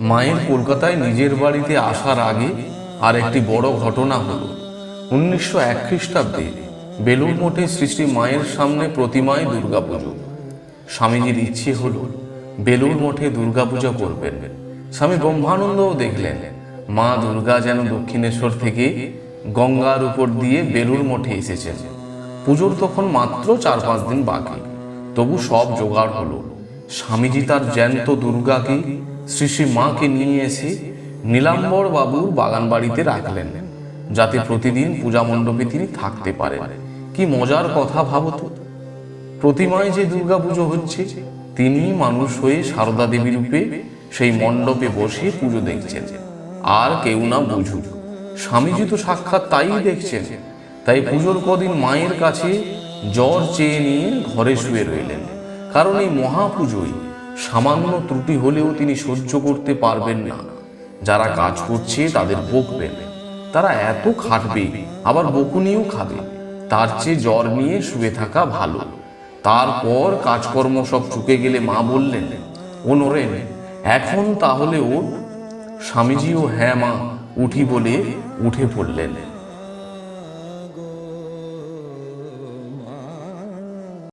মায়ের কলকাতায় নিজের বাড়িতে আসার আগে আর একটি বড় ঘটনা হল। উনিশশো এক খ্রিস্টাব্দে বেলুর মঠে শ্রী শ্রী মায়ের সামনে প্রতিমায় দুর্গাপুজো। স্বামীজির ইচ্ছে হল বেলুর মঠে দুর্গাপূজা করবেন। স্বামী ব্রহ্মানন্দও দেখলেন, মা দুর্গা যেন দক্ষিণেশ্বর থেকে গঙ্গার উপর দিয়ে বেলুর মঠে এসেছেন। পুজোর তখন মাত্র চার পাঁচ দিন বাকি, তবু সব জোগাড় হলো। স্বামীজি তার জ্যান্ত দুর্গাকে, শ্রী শ্রী মাকে নিয়ে এসে নীলাম্বর বাবুর বাগান বাড়িতে রাখলেন, যাতে প্রতিদিন পূজা মণ্ডপে তিনি থাকতে পারেন। কি মজার কথা ভাবতো প্রতিমায় যে দুর্গাপুজো হচ্ছে, তিনি মানুষ হয়ে সারদা দেবী রূপে সেই মণ্ডপে বসে পুজো দেখছেন। আর কেউ না বুঝুক। স্বামীজি তো সাক্ষাৎ তাই দেখছেন। তাই পুজোর কদিন মায়ের কাছে জ্বর চেয়ে নিয়ে ঘরে শুয়ে রইলেন। কারণ এই মহাপুজোয় সামান্য ত্রুটি হলেও তিনি সহ্য করতে পারবেন না। যারা কাজ করছে তাদের বকবেন। তারা এত খাটবে, আবার বকুনিও খাবে। তার চেয়ে জ্বর নিয়ে শুয়ে থাকা ভালো। তারপর কাজকর্ম সব চুকে গেলে মা বললেন, ও নরেন, এখন তাহলে ওঠ। স্বামীজিও হ্যাঁ মা, উঠি বলে উঠে পড়লেন।